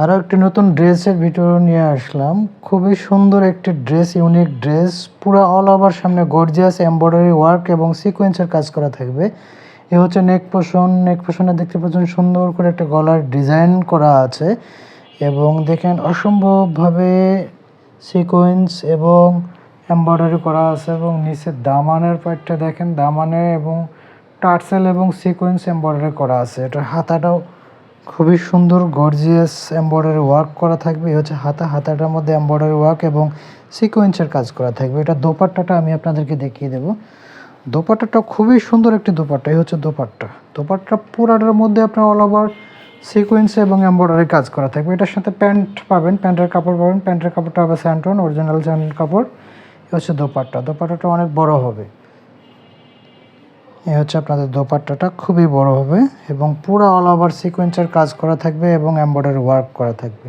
আরও একটি নতুন ড্রেসের ভিডিও নিয়ে আসলাম। খুবই সুন্দর একটি ড্রেস, ইউনিক ড্রেস, পুরো অল ওভার সামনে গর্জিয়াস এমব্রয়ডারি ওয়ার্ক এবং সিকোয়েন্সের কাজ করা থাকবে। এ হচ্ছে নেক পোষণ নেক পোষণে দেখতে পাচ্ছেন সুন্দর করে একটা গলার ডিজাইন করা আছে এবং দেখেন অসম্ভবভাবে সিকোয়েন্স এবং এমব্রয়ডারি করা আছে এবং নিচে দামানের পার্টটা দেখেন দামানে এবং টার্সেল এবং সিকোয়েন্স এমব্রয়ডারি করা আছে। এটার হাতাটাও খুবই সুন্দর গর্জিয়াস এমব্রয়ডারি ওয়ার্ক করা থাকবে। এই হচ্ছে হাতা, হাতাটার মধ্যে এমব্রয়ডারি ওয়ার্ক এবং সিকোয়েন্সের কাজ করা থাকবে। এটা দোপাট্টাটা আমি আপনাদেরকে দেখিয়ে দেবো। দোপাট্টাটা খুবই সুন্দর একটি দোপাট্টা। এই হচ্ছে দোপাট্টা। দোপাট্টা পুরাটার মধ্যে আপনার অল ওভার সিকোয়েন্স এবং এমব্রয়ডারি কাজ করা থাকবে। এটার সাথে প্যান্ট পাবেন, প্যান্টের কাপড় পাবেন। প্যান্টের কাপড়টা হবে স্যান্টন অরিজিনাল স্যান্টন কাপড়। এ হচ্ছে দোপাট্টা। দোপাট্টাটা অনেক বড় হবে। এ হচ্ছে আপনাদের দোপাট্টাটা, খুবই বড় হবে এবং পুরো অল ওভার সিকোয়েন্সের কাজ করা থাকবে এবং এম্বয়ডারি ওয়ার্ক করা থাকবে।